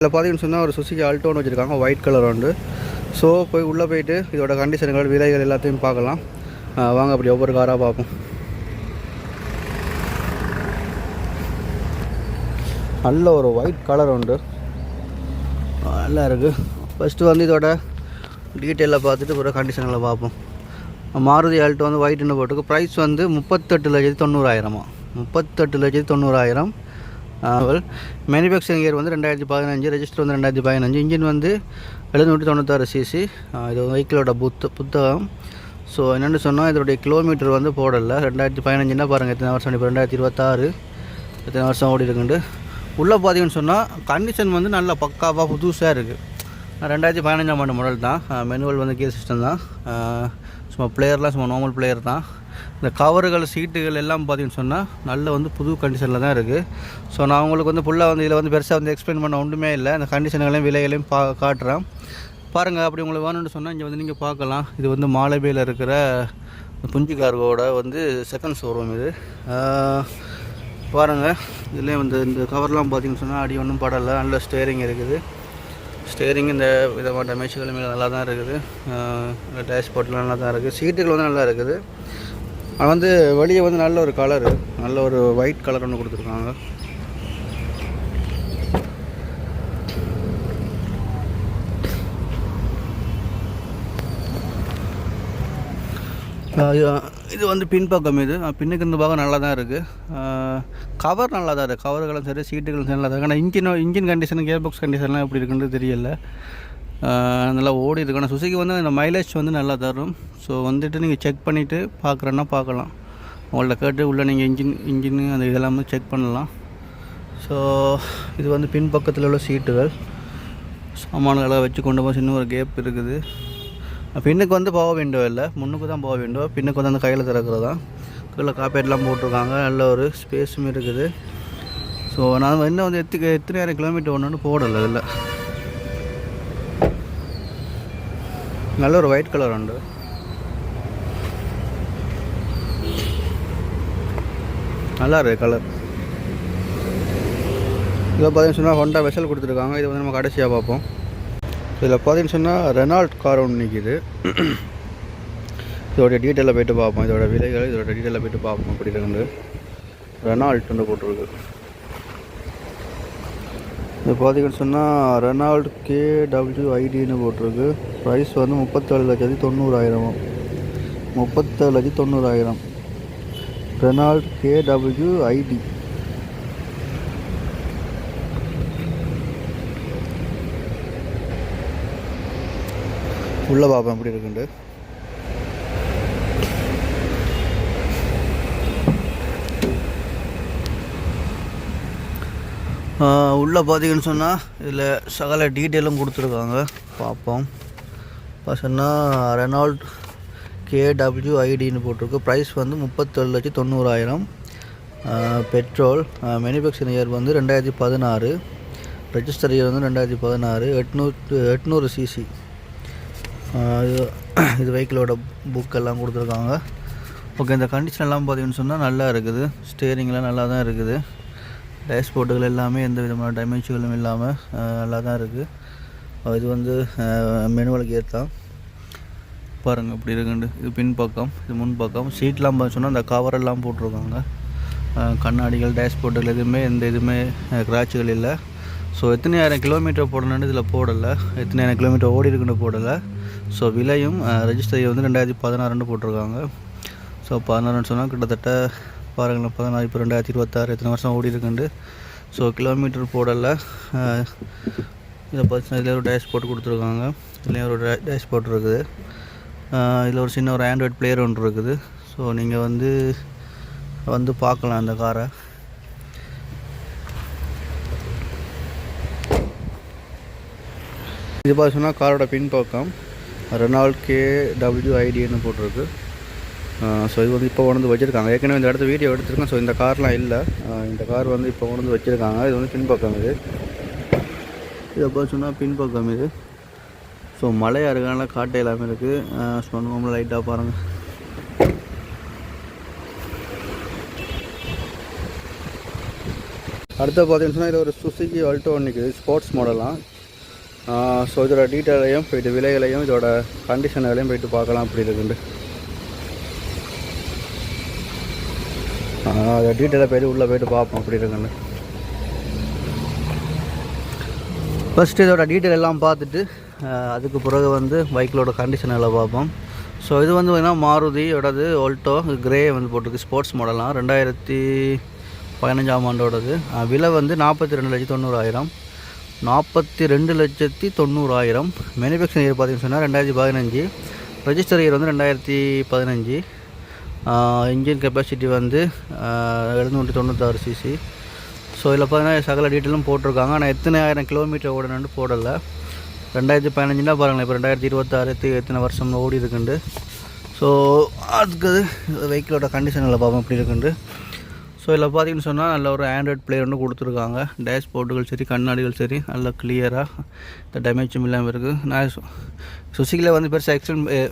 இதில் பார்த்தீங்கன்னு சொன்னால் ஒரு சுசுகி ஆல்டோன்னு வச்சுருக்காங்க ஒயிட் கலர் உண்டு. ஸோ போய் உள்ளே போயிட்டு இதோட கண்டிஷன்கள் விலைகள் எல்லாத்தையும் பார்க்கலாம். வாங்க அப்படி ஒவ்வொரு காராக பார்ப்போம். நல்ல ஒரு ஒயிட் கலர் உண்டு. நல்லா இருக்குது ஃபஸ்ட்டு வந்து இதோட டீட்டெயிலில் பார்த்துட்டு பிறகு கண்டிஷன்களை பார்ப்போம். மாருதி ஆல்ட்டோ வந்து ஒயிட்னு போட்டுருக்கு. ப்ரைஸ் வந்து முப்பத்தெட்டு லட்சத்தி தொண்ணூறாயிரமா? முப்பத்தெட்டு லட்சத்தி தொண்ணூறாயிரம். மேனுஃபேக்சரிங் இயர் வந்து ரெண்டாயிரத்தி பதினஞ்சு ரெஜிஸ்டர் வந்து ரெண்டாயிரத்தி பதினஞ்சு. இன்ஜின் வந்து எழுநூற்றி தொண்ணூத்தாறு சிசி இது வெஹிக்கிளோட புத்த புத்தகம். ஸோ என்னென்னு சொன்னால் இதோடைய கிலோமீட்டர் வந்து போடலை. ரெண்டாயிரத்தி பதினஞ்சுன்னா பாருங்கள் எத்தனை வருஷம் இப்போ? ரெண்டாயிரத்தி இருபத்தாறு. எத்தனை வருஷம் ஓடி இருக்குண்டு உள்ளே பார்த்தீங்கன்னு சொன்னால் கண்டிஷன் வந்து நல்ல பக்காவாக புதுசாக இருக்குது ரெண்டாயிரத்தி பதினஞ்சாம் ஆண்டு மாடல் தான். மெனுவல் வந்து கீழ் சிஸ்டம் தான். சும்மா பிளேயர்லாம் சும்மா நார்மல் பிளேயர் தான். இந்த கவர்கள் சீட்டுகள் எல்லாம் பார்த்தீங்கன்னு சொன்னால் நல்ல வந்து புது கண்டிஷனில் தான் இருக்குது ஸோ நான் உங்களுக்கு வந்து ஃபுல்லாக வந்து இதில் வந்து பெருசாக வந்து எக்ஸ்பிளைன் பண்ண ஒன்றுமே இல்லை. இந்த கண்டிஷன்களையும் விலைகளையும் பா காட்டுறேன். பாருங்கள் அப்படி உங்களுக்கு வேணும்னு சொன்னால் இங்கே வந்து நீங்கள் பார்க்கலாம். இது வந்து மாலபேயில் இருக்கிற புஞ்சி கார்கோட வந்து செகண்ட் ஷோரூம் இது. பாருங்கள் இதுலேயும் வந்து இந்த கவர்லாம் பார்த்தீங்கன்னு சொன்னால் அடி ஒன்றும் படலை. நல்ல ஸ்டேரிங் இருக்குது. ஸ்டேரிங் இந்த விதமான டேமேஜ்களுமே நல்லா தான் இருக்குது. டேஷ்போர்ட்லாம் நல்லா தான் இருக்குது சீட்டுகள் வந்து நல்லா இருக்குது. அது வந்து வெளியே வந்து நல்ல ஒரு கலரு நல்ல ஒரு ஒயிட் கலர் ஒன்று கொடுத்துருக்காங்க. இது- வந்து பின்பக்கம் இது. பின்னுக்கு இந்த பாகம் நல்லா தான் இருக்குது கவர் நல்லா தான் இருக்குது கவர்களும் சரி சீட்டுகளும் சரி நல்லா தான் இருக்குது ஆனால் engine engine condition gear box கண்டிஷன்லாம் எப்படி இருக்குன்னு தெரியல. நல்லா ஓடி இருக்கு ஆனால் வந்து இந்த மைலேஜ் வந்து நல்லா தரும். ஸோ வந்துட்டு நீங்கள் செக் பண்ணிவிட்டு பார்க்குறேன்னா பார்க்கலாம் உங்கள்ட்ட கேட்டு உள்ளே நீங்கள் இன்ஜின் இன்ஜின் அந்த இதெல்லாம் செக் பண்ணலாம். ஸோ இது வந்து பின்பக்கத்தில் உள்ள சீட்டுகள் சாமான்களை வச்சு கொண்டு போக சின்ன ஒரு கேப் இருக்குது. பின்னுக்கு வந்து போக விண்டோ இல்லை. முன்னுக்கு தான் போக விண்டோ பின்னுக்கு வந்து அந்த கையில் திறக்கிறது. தான் கீழே காப்பேட்லாம் போட்டிருக்காங்க. நல்ல ஒரு ஸ்பேஸும் இருக்குது. ஸோ நான் இன்னும் வந்து எத்தனை எத்தனை கிலோமீட்டர் ஒன்று போடலை இதில் நல்ல ஒரு ஒயிட் கலர் உண்டு. நல்லா இருக்கு கலர் இதில் பார்த்தீங்கன்னு சொன்னால் ஹொண்டா வெசல் கொடுத்துருக்காங்க. இது வந்து நம்ம கடைசியாக பார்ப்போம். இதில் பார்த்தீங்கன்னு சொன்னால் ரெனால்ட் கார் ஒன்று நிற்கிது இதோட டீட்டெயிலில் போயிட்டு பார்ப்போம். இதோட விலைகள் இதோட டீட்டெயிலில் போயிட்டு பார்ப்போம். அப்படி இருக்குது வந்து போட்டிருக்கு. இது பார்த்தீங்கன்னு சொன்னால் ரெனால்ட் கே டபிள்யூ ஐடின்னு போட்டிருக்கு. ப்ரைஸ் வந்து முப்பத்தேழு லட்சத்தி தொண்ணூறாயிரம். முப்பத்தேழு லட்சத்தி தொண்ணூறாயிரம். ரெனால்ட் கே டபிள்யூ ஐடி உள்ளே பார்ப்பேன் எப்படி இருக்குண்டு உள்ளே பார்த்தீங்கன்னு சொன்னால் இதில் சகல டீட்டெயிலும் கொடுத்துருக்காங்க. பார்ப்போம் இப்போ ரெனால்ட் கேடபிள்யூ ஐடின்னு போட்டிருக்கு. ப்ரைஸ் வந்து முப்பத்தேழு லட்சத்தி தொண்ணூறாயிரம். பெட்ரோல் மேனுஃபேக்சரிங் இயர் வந்து ரெண்டாயிரத்தி பதினாறு. ரெஜிஸ்டர் இயர் வந்து ரெண்டாயிரத்தி பதினாறு. எட்நூற்று எட்நூறு சிசி இது இது வெஹிக்கிளோட புக்கெல்லாம் கொடுத்துருக்காங்க. ஓகே இந்த கண்டிஷன் எல்லாம் பார்த்தீங்கன்னு சொன்னால் நல்லா இருக்குது. ஸ்டேரிங்லாம் நல்லா தான் இருக்குது. டேஷ்போர்ட்டுகள் எல்லாமே எந்த விதமான டேமேஜ்களும் இல்லாமல் நல்லா தான் இருக்குது இது வந்து மெனுவல் கியர் தான் பாருங்கள் இப்படி இருக்குண்டு. இது பின்பக்கம் இது முன்பக்கம் சீட்லாம் பார்த்து சொன்னால் அந்த கவரெல்லாம் போட்டிருக்காங்க. கண்ணாடிகள் டேஷ் டேஷ்போர்ட்டுகள் எதுவுமே எந்த இதுவுமே கிராச்சுகள் இல்லை. ஸோ எத்தனையாயிரம் கிலோமீட்டர் போடணுன்னு இதில் போடலை. எத்தனையாயிரம் கிலோமீட்டர் ஓடி இருக்குன்னு போடலை. ஸோ விலையும் ரெஜிஸ்டர் வந்து ரெண்டாயிரத்தி பதினாறுன்னு போட்டிருக்காங்க. ஸோ பதினாறுன்னு சொன்னால் கிட்டத்தட்ட பாருங்களேன் பதினாறு இப்போ ரெண்டாயிரத்தி இருபத்தாறு எத்தனை வருஷம் ஓடி இருக்குண்டு ஸோ கிலோமீட்டர் போடலை. இதை பார்த்தீங்கன்னா இதில் ஒரு டேஷ்போர்ட் கொடுத்துருக்காங்க. இதுலேயும் ஒரு டேஷ்போர்ட் இருக்குது. இதில் ஒரு சின்ன ஒரு ஆண்ட்ராய்ட் பிளேயர் ஒன்று இருக்குது. ஸோ நீங்கள் வந்து வந்து பார்க்கலாம் அந்த காரை. இது பார்த்தீங்கன்னா காரோட காரோட பின்பக்கம் ரெனால்ட் கே டபிள்யூ ஐடின்னு போட்டிருக்கு. ஸோ இது வந்து இப்போ கொண்டு வந்து வச்சுருக்காங்க. ஏற்கனவே இந்த இடத்த வீடியோ எடுத்துருக்கேன் ஸோ இந்த கார்லாம் இல்லை. இந்த கார் வந்து இப்போ கொண்டு வந்து வச்சுருக்காங்க. இது வந்து பின்பக்கம் இது. இதை பார்த்து சொன்னால் பின்பக்கம் இது. ஸோ மழையாக இருக்கனால காட்டு எல்லாமே இருக்குது சொன்னோம்ல லைட்டாக பாருங்கள் அடுத்து பார்த்தீங்கன்னு சொன்னால் இது ஒரு சுசுகி அல்டோ நிற்குது ஸ்போர்ட்ஸ் மாடலாம் ஸோ இதோட டீட்டெயிலையும் போயிட்டு விலைகளையும் இதோட கண்டிஷன்களையும் போயிட்டு பார்க்கலாம். அப்படி இருக்குண்டு அதை டீட்டெயிலாக போயிட்டு உள்ளே போயிட்டு பார்ப்போம் அப்படி இருக்குன்னு. ஃபஸ்ட்டு இதோட டீட்டெயில் எல்லாம் பார்த்துட்டு அதுக்கு பிறகு வந்து பைக்கிலோட கண்டிஷன் எல்லாம் பார்ப்போம். ஸோ இது வந்து பார்த்திங்கன்னா மாருதியோடது ஓல்டோ கிரே வந்து போட்டிருக்கு ஸ்போர்ட்ஸ் மாடலாம் ரெண்டாயிரத்தி பதினஞ்சாம் ஆண்டோடது. விலை வந்து நாற்பத்தி ரெண்டு லட்சத்தி தொண்ணூறாயிரம். நாற்பத்தி ரெண்டு லட்சத்தி தொண்ணூறாயிரம். மேனுஃபேக்சரிங் இயர் பார்த்தீங்கன்னு சொன்னால் ரெண்டாயிரத்தி பதினஞ்சு. ரெஜிஸ்டர் இயர் வந்து ரெண்டாயிரத்தி பதினஞ்சு. இன்ஜின் கெப்பாசிட்டி வந்து எழுநூற்றி தொண்ணூத்தாறு சிசி ஸோ இதில் பார்த்தீங்கன்னா சகல டீட்டெயிலும் போட்டிருக்காங்க. ஆனால் எத்தனை ஆயிரம் கிலோமீட்டர் ஓடணும்னு போடலை. ரெண்டாயிரத்தி பதினஞ்சுனா பாருங்களேன் இப்போ ரெண்டாயிரத்தி இருபத்தாறு எத்தனை வருஷம் ஓடி இருக்குண்டு. ஸோ அதுக்கு வெஹிக்கிளோட கண்டிஷனில் பார்ப்போம் எப்படி இருக்குண்டு. ஸோ இதில் பார்த்தீங்கன்னு சொன்னால் நல்ல ஒரு ஆண்ட்ராய்ட் பிளேயர் ஒன்று கொடுத்துருக்காங்க. டேஷ் போர்டுகள் சரி கண்ணாடிகள் சரி நல்லா கிளியராக இந்த டேமேஜும் இல்லாமல் இருக்குது நான் சு- வந்து பெருசாக எக்ஸ்பிளைன்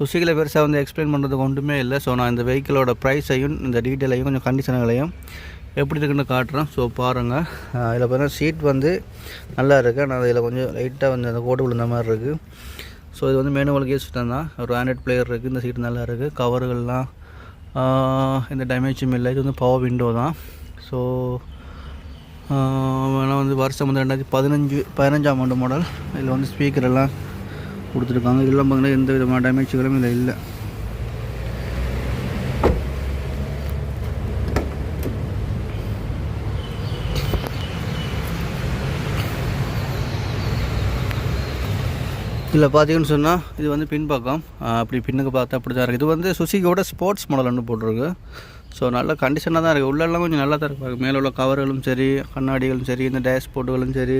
சுசிகளை பெருசாக வந்து எக்ஸ்பிளைன் பண்ணுறதுக்கு ஒன்றுமே இல்லை. ஸோ நான் இந்த வெஹிக்கிளோட ப்ரைஸையும் இந்த டீட்டெயிலையும் கொஞ்சம் கண்டிஷன்களையும் எப்படி இருக்குன்னு காட்டுறேன். ஸோ பாருங்கள் இதில் பார்த்தீங்கன்னா சீட் வந்து நல்லா இருக்குது ஆனால் இதில் கொஞ்சம் லைட்டாக வந்து அந்த கோட்டு விழுந்த மாதிரி இருக்குது ஸோ இது வந்து மேனுவல் கேஸ் தான். ஒரு ஆண்ட்ராய்ட் பிளேயர் இருக்குது இந்த சீட் நல்லா இருக்குது கவர்கள்லாம் எந்த டேமேஜும் இல்லை. இது வந்து பவர் விண்டோ தான். ஸோ வேணால் வந்து வருஷம் வந்து ரெண்டாயிரத்தி பதினஞ்சு பதினஞ்சாம் ஆண்டு மாடல் இதில் வந்து ஸ்பீக்கர் எல்லாம் கொடுத்துருக்காங்க. இதெல்லாம் பார்த்தீங்கன்னா எந்த விதமான டேமேஜ்களும் இதில் இல்லை. இதில் பார்த்தீங்கன்னு சொன்னால் இது வந்து பின்பக்கம். அப்படி பின்னுக்கு பார்த்தா அப்படி தான் இருக்குது இது வந்து சுசுகியோட ஸ்போர்ட்ஸ் மாடல்னு போட்டிருக்கு. ஸோ நல்ல கண்டிஷனாக தான் இருக்குது உள்ளெல்லாம் கொஞ்சம் நல்லா தான் இருக்கு மேலே உள்ள கவர்களும் சரி கண்ணாடிகளும் சரி இந்த டேஷ்போர்டுகளும் சரி.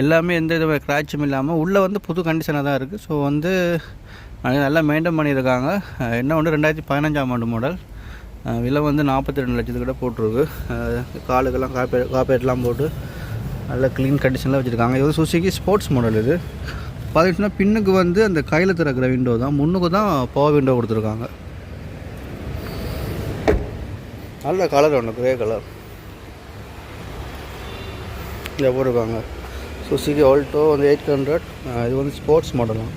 எல்லாமே எந்த விதமான கிராச்சும் இல்லாமல் உள்ளே வந்து புது கண்டிஷனாக தான் இருக்குது ஸோ வந்து நல்லா மெயின்டைன் பண்ணியிருக்காங்க. என்ன ஒன்று ரெண்டாயிரத்தி பதினஞ்சாம் ஆண்டு மாடல் விலை வந்து நாற்பத்தி ரெண்டு லட்சத்துக்கிட்ட போட்டிருக்கு. காலுக்கெல்லாம் காப்பே காப்பேட்லாம் போட்டு நல்ல க்ளீன் கண்டிஷனில் வச்சுருக்காங்க. இது வந்து சுசுகி ஸ்போர்ட்ஸ் மாடல் இது. பார்த்துட்டுனா பின்னுக்கு வந்து அந்த கையில் திறக்கிற விண்டோ தான் முன்னுக்கு தான் பவர் விண்டோ கொடுத்துருக்காங்க. நல்ல கலர் ஒன்று கிரே கலர் இதை போட்டிருக்காங்க. சுசுகி ஆல்டோ வந்து எயிட் ஹண்ட்ரட் இது வந்து ஸ்போர்ட்ஸ் மாடலாம்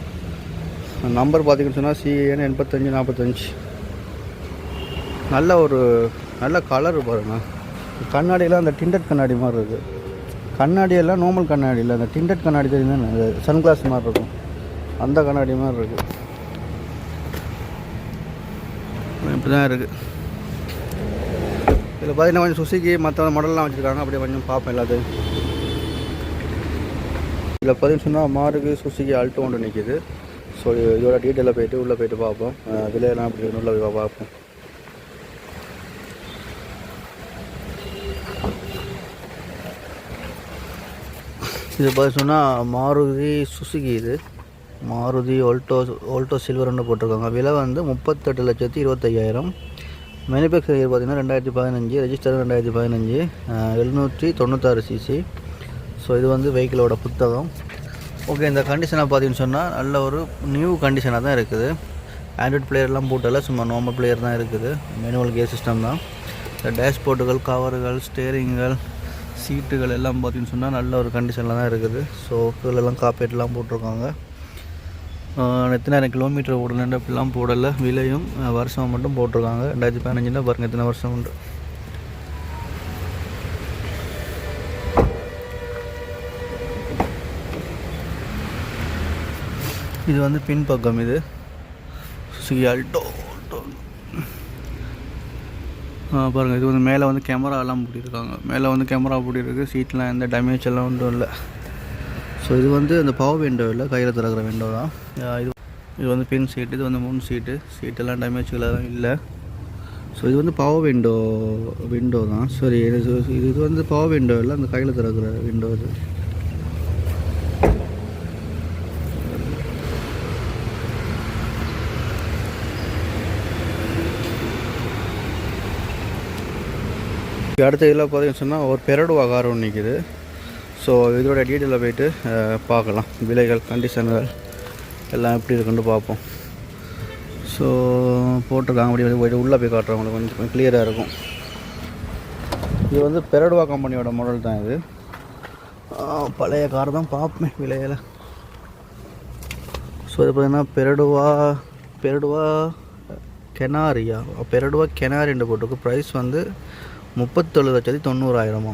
நம்பர் பார்த்தீங்கன்னு சொன்னால் சிஎன் எண்பத்தஞ்சு நாற்பத்தஞ்சு நல்ல ஒரு நல்ல கலர் பாருங்க. கண்ணாடியெல்லாம் அந்த டிண்டட் கண்ணாடி மாதிரி இருக்குது கண்ணாடியெல்லாம் நார்மல் கண்ணாடி இல்லை. அந்த டிண்டட் கண்ணாடி தெரியும் சன் கிளாஸ் மாதிரி இருக்கும். அந்த கண்ணாடி மாதிரி இருக்குது இப்படி தான் இருக்குது இதில் பார்த்தீங்கன்னா கொஞ்சம் சுசுகி மற்ற மாடல்லாம் வச்சுருக்காங்க. அப்படியே கொஞ்சம் பார்ப்பேன் எல்லாத்தையும். இதில் பார்த்தீங்கன்னு சொன்னால் மாருக்கு சுசுகி ஆல்ட்டோ ஒன்று நிற்கிது. ஸோ இதோட டீட்டெயிலில் போயிட்டு உள்ளே போயிட்டு பார்ப்போம். விலையெல்லாம் அப்படி உள்ள போய் பார்ப்போம். இது பார்த்து சொன்னால் மாருதி சுசுகி இது. மாருதி ஆல்டோ ஆல்டோ சில்வர்னு போட்டிருக்காங்க. விலை வந்து முப்பத்தெட்டு லட்சத்தி இருபத்தையாயிரம். மேனுஃபேக்சர் பார்த்தீங்கன்னா ரெண்டாயிரத்தி பதினஞ்சு ரெஜிஸ்டர் ரெண்டாயிரத்தி பதினஞ்சு எழுநூற்றி தொண்ணூத்தாறு சிசி. ஸோ இது வந்து வெஹிக்கிளோட புத்தகம். ஓகே இந்த கண்டிஷனை பார்த்தீங்கன்னு சொன்னால் நல்ல ஒரு நியூ கண்டிஷனாக தான் இருக்குது. ஆண்ட்ராய்ட் பிளேயர்லாம் போட்டல சும்மா நார்மல் பிளேயர் தான் இருக்குது. மேனுவல் கேர் சிஸ்டம் தான். இந்த டேஷ்போர்ட்டுகள் கவர்கள் ஸ்டேரிங்கள் சீட்டுகள் எல்லாம் பார்த்தீங்கன்னு சொன்னால் நல்ல ஒரு கண்டிஷனில் தான் இருக்குது. ஸோ எல்லாம் காப்பேட்லாம் போட்டிருக்காங்க. எத்தனாயிரம் கிலோமீட்டர் ஓடலன்னு அப்படிலாம் போடலை. விலையும் வருஷம் மட்டும் போட்டிருக்காங்க. ரெண்டாயிரத்தி பதினஞ்சுன்னா பாருங்கள் எத்தனை வருஷம் உண்டு. இது வந்து பின்பக்கம் இது. சுசுகி பாருங்கள் இது வந்து மேலே வந்து கேமராலாம் போட்டிருக்காங்க. மேலே வந்து கேமரா போட்டிருக்கு சீட்லாம் எந்த டேமேஜ் எல்லாம் ஒன்றும் இல்லை. ஸோ இது வந்து அந்த பவர் விண்டோ இல்லை. கையில் திறக்கிற விண்டோ தான். இது இது வந்து பின் சீட்டு இது வந்து மூணு சீட்டு சீட்டெல்லாம் டேமேஜ்லாம் இல்லை. ஸோ இது வந்து பவர் விண்டோ விண்டோ தான். சரி இது இது இது வந்து பவர் விண்டோ இல்லை. அந்த கையில் திறக்கிற விண்டோ இது. அடுத்த இதில் பார்த்தீங்கன்னு சொன்னால் ஒரு பெரடுவா கார் ஒன்று நிற்கிது. ஸோ இதோட டீட்டெயிலில் போயிட்டு பார்க்கலாம். விலைகள் கண்டிஷன்கள் எல்லாம் எப்படி இருக்குன்னு பார்ப்போம். ஸோ போட்டிருக்காங்க. அப்படி போயிட்டு உள்ளே போய் காட்டுறவங்களுக்கு கொஞ்சம் கொஞ்சம் கிளியராக இருக்கும். இது வந்து பெரடுவா கம்பெனியோட மாடல் தான் இது. பழைய கார் தான் பார்ப்பேன் விலையில. ஸோ இது பார்த்தீங்கன்னா பெரடுவா பெரடுவா கெனாரியா? பெரடுவா கெனாரின்னு போட்டிருக்கு. ப்ரைஸ் வந்து முப்பத்தொழு லட்சத்தி தொண்ணூறாயிரமா.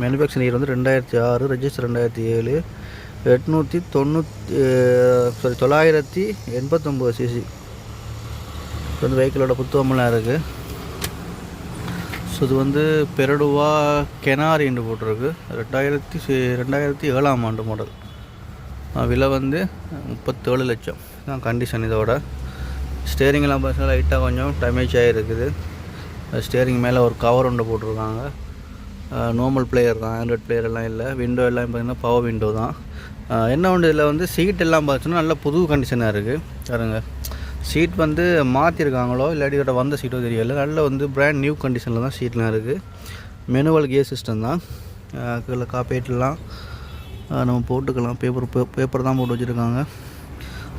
மேனுஃபேக்சரிங் இயர் வந்து ரெண்டாயிரத்தி ஆறு ரெஜிஸ்டர் ரெண்டாயிரத்தி ஏழு எட்நூற்றி தொண்ணூற்றி சாரி தொள்ளாயிரத்தி எண்பத்தொம்போது சிசி இது வந்து வெஹிக்கிளோட புத்துவமெல்லாம் இருக்குது ஸோ இது வந்து பெரடுவா கெனாரின்னு போட்டிருக்கு. ரெண்டாயிரத்தி சி- ரெண்டாயிரத்தி ஏழாம் ஆண்டு மாடல் விலை வந்து முப்பத்தேழு லட்சம். தான் கண்டிஷன் இதோட. ஸ்டேரிங்லாம் பார்த்தீங்கன்னா லைட்டாக கொஞ்சம் டேமேஜ் ஆகிருக்குது ஸ்டேரிங் மேலே ஒரு கவர் ஒன்று போட்டிருக்காங்க. நார்மல் பிளேயர் தான் ஆண்ட்ராய்ட் பிளேயர் எல்லாம் இல்லை. விண்டோ எல்லாம் பார்த்தீங்கன்னா பவர் விண்டோ தான். என்ன ஒன்று இதில் வந்து சீட் எல்லாம் பார்த்தீங்கன்னா நல்ல புது கண்டிஷனாக இருக்குது பாருங்க. சீட் வந்து மாற்றிருக்காங்களோ இல்லாட்டி இதோட வந்த சீட்டோ தெரியல. நல்ல வந்து பிராண்ட் நியூ கண்டிஷனில் தான் சீட்லாம் இருக்குது மெனுவல் கியர் சிஸ்டம் தான். கீழே காப்பேட்லாம் நம்ம போட்டுக்கலாம். பேப்பர் பேப்பர் தான் போட்டு வச்சுருக்காங்க.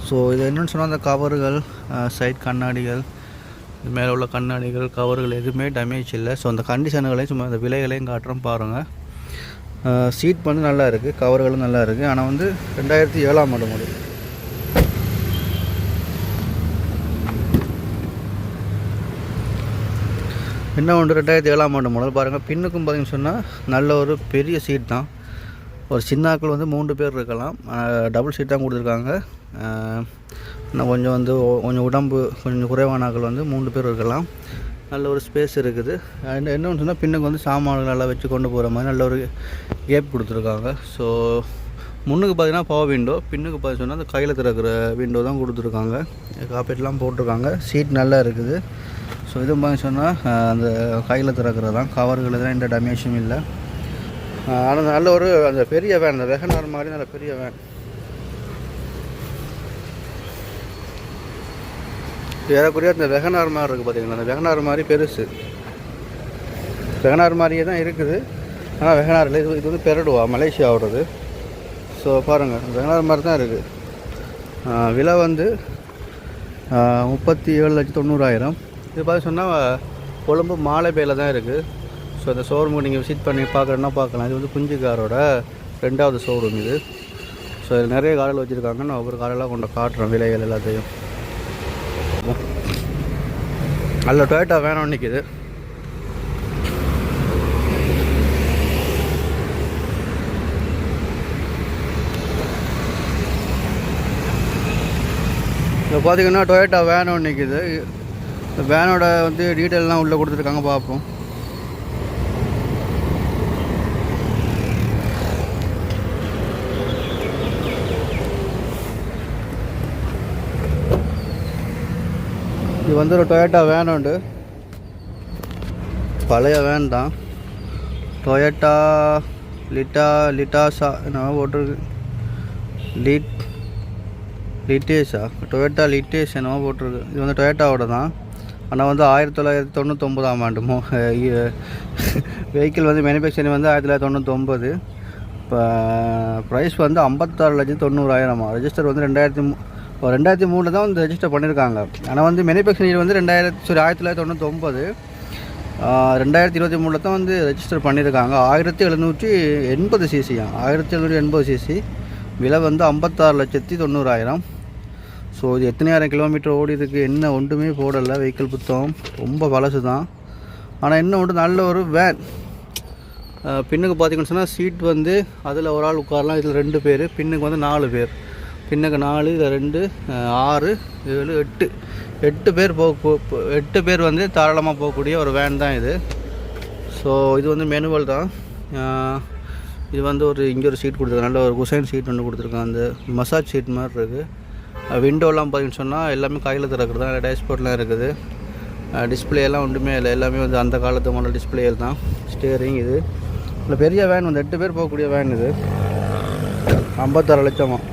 ஸோ இது என்னென்னு சொன்னால் அந்த கவர்கள் சைட் கண்ணாடிகள் இது மேலே உள்ள கண்ணாடிகள் கவர்கள் எதுவுமே டேமேஜ் இல்லை. ஸோ அந்த கண்டிஷனுகளையும் சும்மா அந்த விலைகளையும் காட்டுறோம் பாருங்கள் சீட் வந்து நல்லா இருக்குது கவர்களும் நல்லா இருக்குது ஆனால் வந்து ரெண்டாயிரத்தி ஏழாம் ஆண்டு மாடல் என்ன ஒன்று ரெண்டாயிரத்தி ஏழாம் ஆண்டு மாடல் பாருங்கள் பின்னுக்கும் பார்த்தீங்கன்னு சொன்னால் நல்ல ஒரு பெரிய சீட் தான். ஒரு சின்னாக்கள் வந்து மூன்று பேர் இருக்கலாம். டபுள் சீட் தான் கொடுத்துருக்காங்க. இன்னும் கொஞ்சம் வந்து கொஞ்சம் உடம்பு கொஞ்சம் குறைவானாக்கள் வந்து மூன்று பேர் இருக்கலாம். நல்ல ஒரு ஸ்பேஸ் இருக்குது. அண்ட் என்னொன்று சொன்னால் பின்னுக்கு வந்து சாமான்கள் எல்லாம் வச்சு கொண்டு போகிற மாதிரி நல்ல ஒரு கேப் கொடுத்துருக்காங்க. ஸோ முன்னுக்கு பார்த்தீங்கன்னா பவர் விண்டோ பின்னுக்கு பார்த்து சொன்னால் அந்த கையில் திறக்கிற விண்டோ தான் கொடுத்துருக்காங்க. காப்பீட்லாம் போட்டிருக்காங்க. சீட் நல்லா இருக்குது. ஸோ இதுவும் பார்த்து சொன்னால் அந்த கையில் திறக்கிறது தான் கவர்கள் எதுவும் எந்த டேமேஜும் இல்லை. ஆனால் நல்ல ஒரு அந்த பெரிய வேன் அந்த வெகனார் மாதிரி நல்ல பெரிய வேன் ஏறக்குறைய அந்த வெகனார் மாதிரி இருக்குது பார்த்தீங்களா அந்த வெகனார் மாதிரி பெருசு. வெகனார் மாதிரியே தான் இருக்குது. ஆனால் வெகனார் இல்லை. இது இது வந்து பெரடுவா மலேசியாவோடது. ஸோ பாருங்கள் வெகனார் மாதிரி தான் இருக்குது விலை வந்து முப்பத்தி ஏழு லட்சத்தி தொண்ணூறாயிரம். இது பார்த்து சொன்னால் கொழும்பு மாலைப்பேயில் தான் இருக்குது ஸோ அந்த ஷோரூமுக்கு நீங்கள் விசிட் பண்ணி பார்க்குறேன்னா பார்க்கலாம். இது வந்து குஞ்சு காரோட ரெண்டாவது ஷோரூம் இது. ஸோ இதில் நிறைய காரில் வச்சுருக்காங்க. நான் ஒவ்வொரு காரெல்லாம் கொண்டு காட்டுறேன். விலைகள் எல்லாத்தையும். நல்ல டொயேட்டா வேணும் நிற்கிது இப்போ பார்த்தீங்கன்னா டொயேட்டா வேன் ஒன்று நிற்கிது இந்த வேனோட வந்து டீட்டெயிலெலாம் உள்ளே கொடுத்துருக்காங்க. பார்ப்போம். இது வந்து ஒரு டொயேட்டா வேன் உண்டு. பழைய வேன் தான். டொயேட்டா லிட்டா லிட்டாஸா என்ன போட்டிருக்கு. லிட் லிட்டேஸா டொயேட்டா லிட்டேஸ் என்னவோ போட்டிருக்கு. இது வந்து டொயேட்டாவோட தான். ஆனால் வந்து ஆயிரத்தி தொள்ளாயிரத்தி தொண்ணூத்தொம்பதாம் ஆண்டு மோ வெஹிக்கிள் வந்து மேனுஃபேக்சரிங் வந்து ஆயிரத்தி தொள்ளாயிரத்தி தொண்ணூத்தொம்பது இப்போ ப்ரைஸ் வந்து ஐம்பத்தாறு லட்சத்தி தொண்ணூறாயிரமா. ரெஜிஸ்டர் வந்து ரெண்டாயிரத்தி இப்போ ரெண்டாயிரத்தி மூணில் தான் வந்து ரெஜிஸ்டர் பண்ணியிருக்காங்க ஆனால் வந்து மேனுஃபேக்சரிங் வந்து ரெண்டாயிரத்தி சாரி ஆயிரத்தி தொள்ளாயிரத்தி தொண்ணூத்தொம்பது ரெண்டாயிரத்தி இருபத்தி மூணில் தான் வந்து ரெஜிஸ்டர் பண்ணியிருக்காங்க ஆயிரத்தி எழுநூற்றி எண்பது சிசியா ஆயிரத்தி எழுநூற்றி எண்பது சிசி விலை வந்து ஐம்பத்தாறு லட்சத்தி தொண்ணூறாயிரம். ஸோ இது எத்தனையாயிரம் கிலோமீட்டர் ஓடி இருக்கு? என்ன ஒன்றுமே போடலை வெஹிக்கிள் புத்தகம். ரொம்ப பழசு தான். ஆனால் என்ன ஒன்று நல்ல ஒரு வேன் பின்னுக்கு பார்த்தீங்கன்னு சொன்னால் சீட் வந்து அதில் ஒரு ஆள் உட்காரலாம். இதில் ரெண்டு பேர் பின்னுக்கு வந்து நாலு பேர். பின்னுக்கு நாலு இதில் ரெண்டு ஆறு ஏழு எட்டு. எட்டு பேர் போக போ- எட்டு பேர் வந்து தாராளமாக போகக்கூடிய ஒரு வேன் தான் இது. ஸோ இது வந்து மெனுவல் தான். இது வந்து ஒரு இங்கே ஒரு சீட் கொடுத்துருக்காங்க. நல்ல ஒரு குசைன் சீட் ஒன்று கொடுத்துருக்காங்க. அந்த மசாஜ் சீட் மாதிரி இருக்குது விண்டோலாம் பார்த்தீங்கன்னு சொன்னால் எல்லாமே கையில் திறக்கிறது தான். டேஷ்போர்ட்லாம் இருக்குது. டிஸ்பிளே எல்லாம் ஒன்றுமே இல்லை. எல்லாமே வந்து அந்த காலத்து மாடல் டிஸ்பிளே தான். ஸ்டேரிங் இது. இல்லை பெரிய வேன் வந்து எட்டு பேர் போகக்கூடிய வேன் இது. ஐம்பத்தாறு லட்சமாக